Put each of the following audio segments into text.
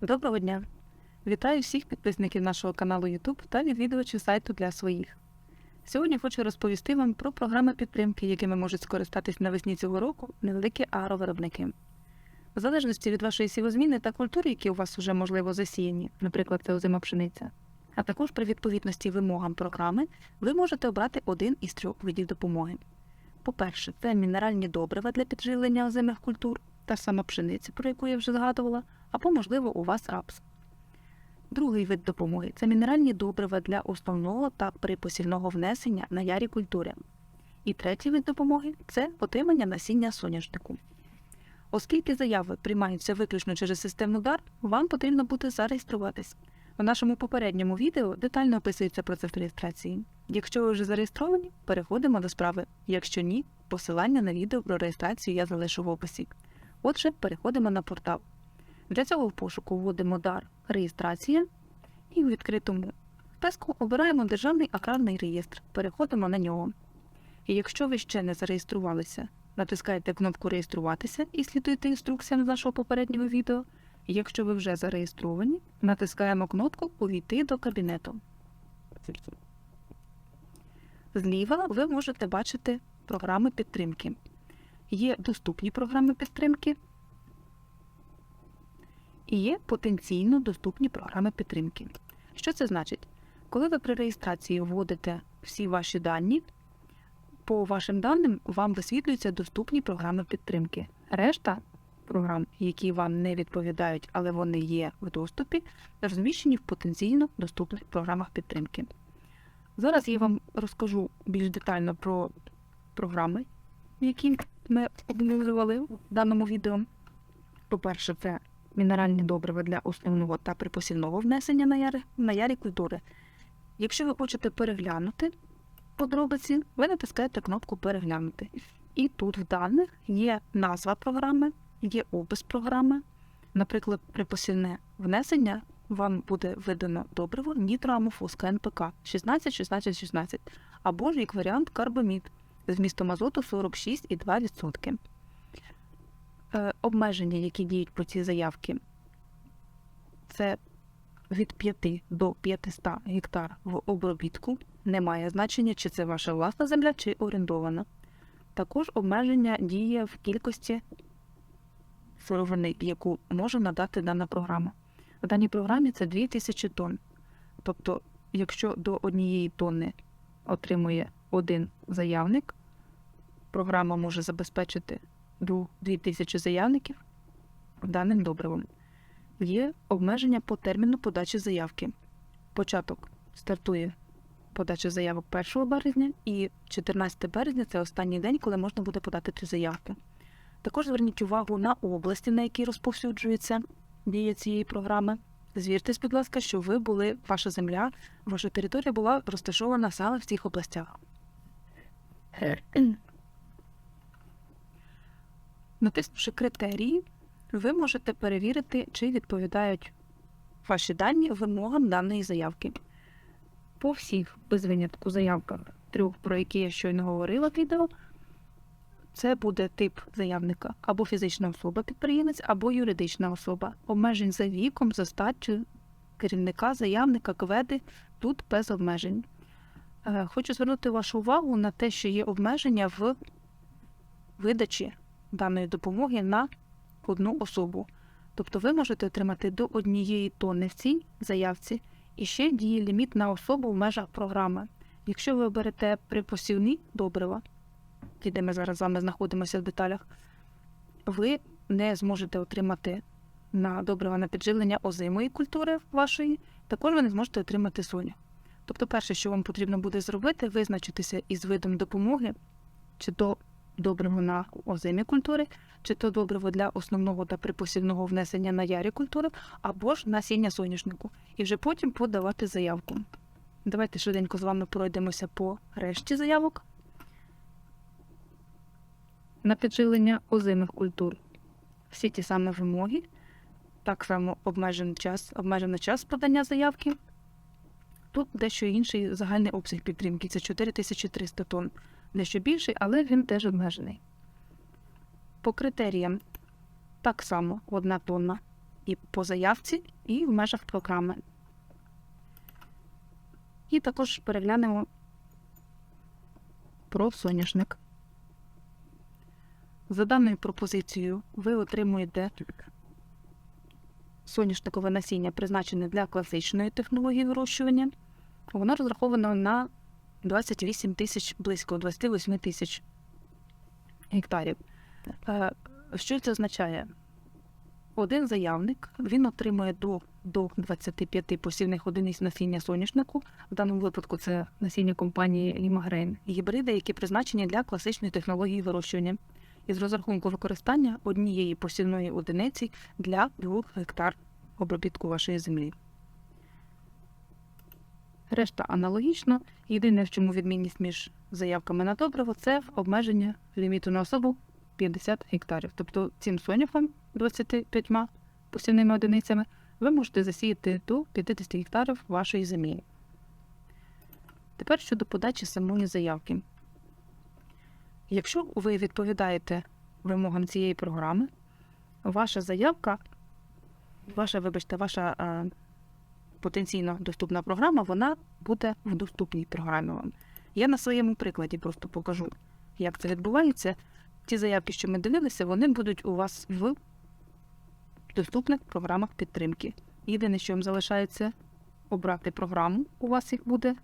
Доброго дня! Вітаю всіх підписників нашого каналу YouTube та відвідувачів сайту для своїх. Сьогодні хочу розповісти вам про програми підтримки, якими можуть скористатись навесні цього року невеликі агровиробники. В залежності від вашої сівозміни та культур, які у вас вже можливо засіяні, наприклад, це озима пшениця, а також при відповідності вимогам програми, ви можете обрати один із трьох видів допомоги. По-перше, це мінеральні добрива для підживлення озимих культур, та сама пшениця, про яку я вже згадувала, або, можливо, у вас рапс. Другий вид допомоги це мінеральні добрива для основного та припосівного внесення на ярі культури. І третій вид допомоги це отримання насіння соняшнику. Оскільки заяви приймаються виключно через системну дар, вам потрібно буде зареєструватись. У нашому попередньому відео детально описується процес реєстрації. Якщо ви вже зареєстровані, переходимо до справи. Якщо ні, посилання на відео про реєстрацію я залишу в описі. Отже, переходимо на портал. Для цього в пошуку вводимо дар реєстрація і у відкритому списку обираємо Державний аграрний реєстр. Переходимо на нього. І якщо ви ще не зареєструвалися, натискаєте кнопку Реєструватися і слідуєте інструкціям з нашого попереднього відео. І Якщо ви вже зареєстровані, натискаємо кнопку Увійти до кабінету. Зліва ви можете бачити програми підтримки. Є доступні програми підтримки і є потенційно доступні програми підтримки. Що це значить? Коли ви при реєстрації вводите всі ваші дані, по вашим даним вам висвітлюються доступні програми підтримки. Решта програм, які вам не відповідають, але вони є в доступі, розміщені в потенційно доступних програмах підтримки. Зараз я вам розкажу більш детально про програми, які ми обговорювали в даному відео. По-перше, це мінеральні добрива для основного та припосівного внесення на ярі, на ярі культури. Якщо ви хочете переглянути подробиці, ви натискаєте кнопку Переглянути. І тут в даних є назва програми, є опис програми. Наприклад, припосівне внесення вам буде видано добриво нітроамофос КНПК 16 16 16 або ж як варіант карбамід з вмістом азоту 46,2%. Е, обмеження, які діють по ці заявки, це від 5 до 500 гектар в обробітку. Немає значення, чи це ваша власна земля, чи орендована. Також обмеження діє в кількості сировини, яку може надати дана програма. В даній програмі це 2000 тонн. Тобто, якщо до однієї тонни отримує один заявник, програма може забезпечити до 2000 заявників даним добривом. Є обмеження по терміну подачі заявки. Початок стартує подача заявок 1 березня, і 14 березня це останній день, коли можна буде подати цю заявку. Також зверніть увагу на області, на які розповсюджується дія цієї програми. Звіртесь, будь ласка, що ви були, ваша земля, ваша територія була розташована саме в цих областях. Натиснувши критерії, ви можете перевірити, чи відповідають ваші дані вимогам даної заявки. По всіх без винятку заявках трьох, про які я щойно говорила в відео, це буде тип заявника або фізична особа-підприємець, або юридична особа. Обмежень за віком, за статтю керівника, заявника, кведи тут без обмежень. Е, Хочу звернути вашу увагу на те, що є обмеження в видачі даної допомоги на одну особу. Тобто ви можете отримати до однієї тонни в цій заявці, і ще діє ліміт на особу в межах програми. Якщо ви оберете припосівні добрива, де ми зараз з вами знаходимося в деталях, ви не зможете отримати на добрива на підживлення озимої культури вашої, також ви не зможете отримати соню. Тобто, перше, що вам потрібно буде зробити, визначитися із видом допомоги, чи то добриво на озимі культури, чи то добриво для основного та припосівного внесення на ярі культури, або ж насіння соняшнику, і вже потім подавати заявку. Давайте швиденько з вами пройдемося по решті заявок. На підживлення озимих культур. Всі ті самі вимоги, так само обмежений час, обмежений час подання заявки. Тут дещо інший загальний обсяг підтримки це 4300 тонн. Дещо більший, але він теж обмежений. По критеріям так само одна тонна і по заявці, і в межах програми. І також переглянемо про соняшник. За даною пропозицією, ви отримуєте соняшникове насіння, призначене для класичної технології вирощування. Воно розраховано на 28 тисяч, близько 28 тисяч гектарів. Е, Що це означає? Один заявник він отримує до, до 25 посівних одиниць насіння соняшнику. В даному випадку це насіння компанії Лімагрейн, гібриди, які призначені для класичної технології вирощування. Із розрахунку використання однієї посівної одиниці для 2 гектар обробітку вашої землі. Решта аналогічно. Єдине, в чому відмінність між заявками на добриво, це обмеження ліміту на особу 50 гектарів. Тобто цим соняхом 25 посівними одиницями ви можете засіяти до 50 гектарів вашої землі. Тепер щодо подачі самої заявки. Якщо ви відповідаєте вимогам цієї програми, ваша заявка, ваша, вибачте, ваша а, потенційно доступна програма, вона буде в доступній програмі вам. Я на своєму прикладі просто покажу, як це відбувається. Ті заявки, що ми дивилися, вони будуть у вас в доступних програмах підтримки. Єдине, що вам залишається обрати програму, у вас їх буде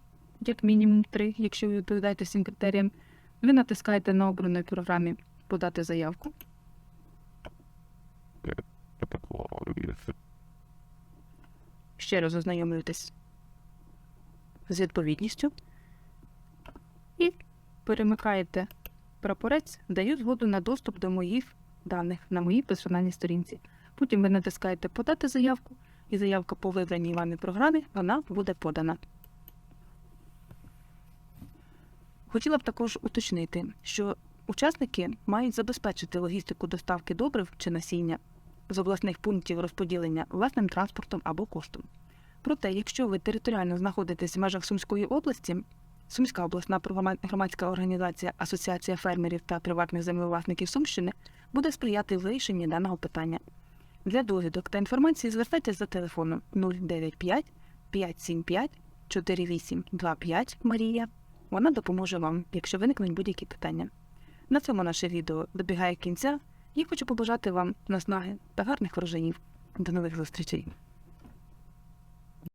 як мінімум три, якщо ви відповідаєте всім критеріям. Ви натискаєте на обраній програмі подати заявку. Ще раз ознайомлюєтесь з відповідністю і перемикаєте прапорець, даю згоду на доступ до моїх даних на моїй персональній сторінці. Потім ви натискаєте подати заявку, і заявка по вибраній вами програмі вона буде подана. Хотіла б також уточнити, що учасники мають забезпечити логістику доставки добрив чи насіння з обласних пунктів розподілення власним транспортом або коштом. Проте, якщо ви територіально знаходитесь в межах Сумської області, Сумська обласна громадська організація Асоціація фермерів та приватних землевласників Сумщини буде сприяти вирішенні даного питання. Для довідок та інформації звертайтеся за телефоном 095 575 4825 Марія. Вона допоможе вам, якщо виникнуть будь-які питання. На цьому наше відео добігає кінця і хочу побажати вам наснаги та гарних врожаїв. До нових зустрічей!